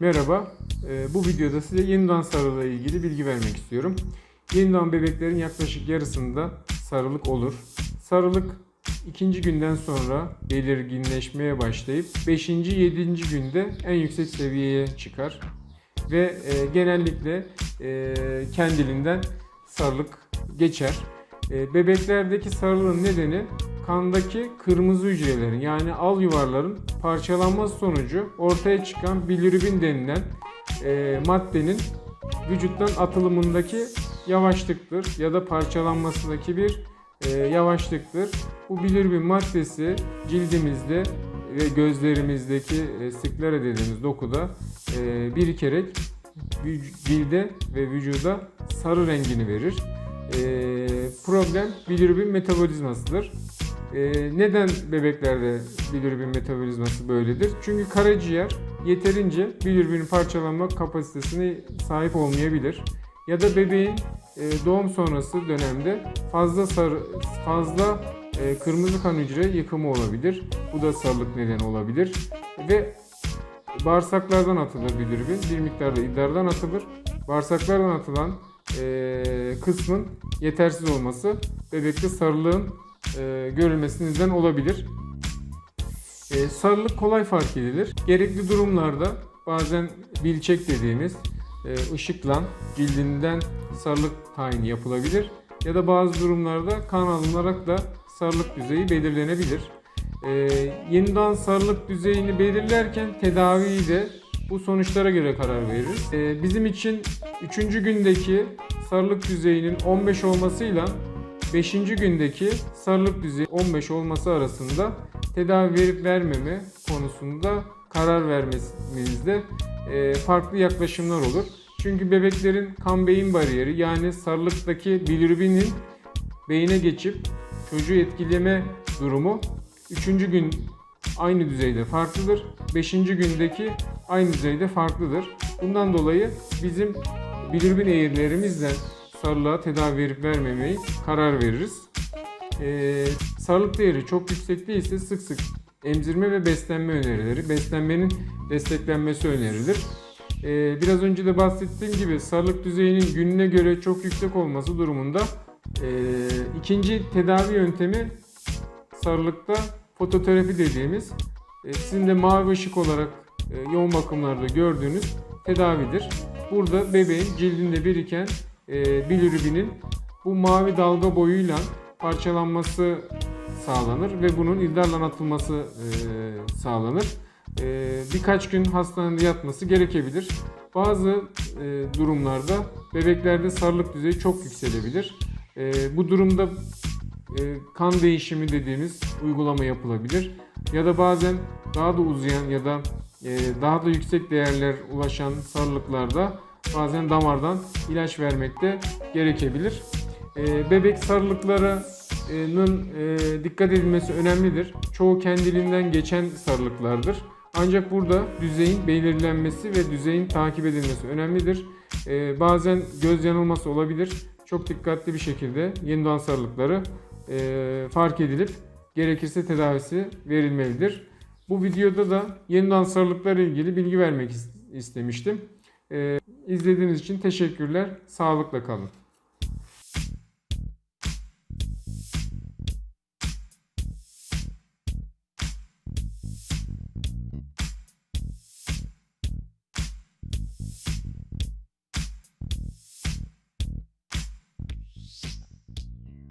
Merhaba, Ee, bu videoda size yeni doğan sarılığı ile ilgili bilgi vermek istiyorum. Yeni doğan bebeklerin yaklaşık yarısında sarılık olur. Sarılık ikinci günden sonra belirginleşmeye başlayıp 5. 7. günde en yüksek seviyeye çıkar. Ve e, genellikle e, kendiliğinden sarılık geçer. E, bebeklerdeki sarılığın nedeni kandaki kırmızı hücrelerin yani al yuvarların parçalanması sonucu ortaya çıkan bilirubin denilen e, maddenin vücuttan atılımındaki yavaşlıktır ya da parçalanmasındaki bir e, yavaşlıktır. Bu bilirubin maddesi cildimizde ve gözlerimizdeki e, sklera dediğimiz dokuda e, birikerek cilde ve vücuda sarı rengini verir. E, problem bilirubin metabolizmasıdır. E, neden bebeklerde bilirubin metabolizması böyledir? Çünkü karaciğer yeterince bilirubin parçalanma kapasitesine sahip olmayabilir. Ya da bebeğin e, doğum sonrası dönemde fazla sarı, fazla e, kırmızı kan hücre yıkımı olabilir. Bu da sarılık nedeni olabilir. Ve bağırsaklardan atılır bilirubin. Bir miktarda idrardan atılır. Bağırsaklardan atılan e, kısmın yetersiz olması bebekte sarılığın e, görülmesine neden olabilir. E, sarılık kolay fark edilir. Gerekli durumlarda bazen bilçek dediğimiz e, ışıkla cildinden sarılık tayini yapılabilir. Ya da bazı durumlarda kan alınarak da sarılık düzeyi belirlenebilir. E, yeniden sarılık düzeyini belirlerken tedaviyi de bu sonuçlara göre karar veririz. E, bizim için 3. gündeki sarılık düzeyinin 15 olmasıyla 5. gündeki sarılık düzeyi 15 olması arasında tedavi verip vermeme konusunda karar vermemizde e, farklı yaklaşımlar olur. Çünkü bebeklerin kan beyin bariyeri yani sarılıktaki bilirubinin beyine geçip çocuğu etkileme durumu 3. gün aynı düzeyde farklıdır. 5. gündeki aynı düzeyde farklıdır. Bundan dolayı bizim bilirubin eğrilerimizle sarılığa tedavi verip vermemeyi karar veririz. Ee, sarılık değeri çok yüksek değilse sık sık emzirme ve beslenme önerileri, beslenmenin desteklenmesi önerilir. Ee, biraz önce de bahsettiğim gibi sarılık düzeyinin gününe göre çok yüksek olması durumunda e, ikinci tedavi yöntemi sarılıkta fototerapi dediğimiz e, sizin de mavi ışık olarak e, yoğun bakımlarda gördüğünüz tedavidir. Burada bebeğin cildinde biriken bilirubinin bu mavi dalga boyuyla parçalanması sağlanır ve bunun idrarla atılması e, sağlanır. E, birkaç gün hastanede yatması gerekebilir. Bazı e, durumlarda bebeklerde sarılık düzeyi çok yükselebilir. E, bu durumda e, kan değişimi dediğimiz uygulama yapılabilir. Ya da bazen daha da uzayan ya da e, daha da yüksek değerler ulaşan sarılıklarda bazen damardan ilaç vermek de gerekebilir. E, bebek sarılıklarının e, dikkat edilmesi önemlidir. Çoğu kendiliğinden geçen sarılıklardır. Ancak burada düzeyin belirlenmesi ve düzeyin takip edilmesi önemlidir. E, bazen göz yanılması olabilir. Çok dikkatli bir şekilde yeni doğan sarılıkları e, fark edilip gerekirse tedavisi verilmelidir. Bu videoda da yeni doğan sarılıklarla ilgili bilgi vermek is- istemiştim. E, izlediğiniz için teşekkürler. Sağlıkla kalın.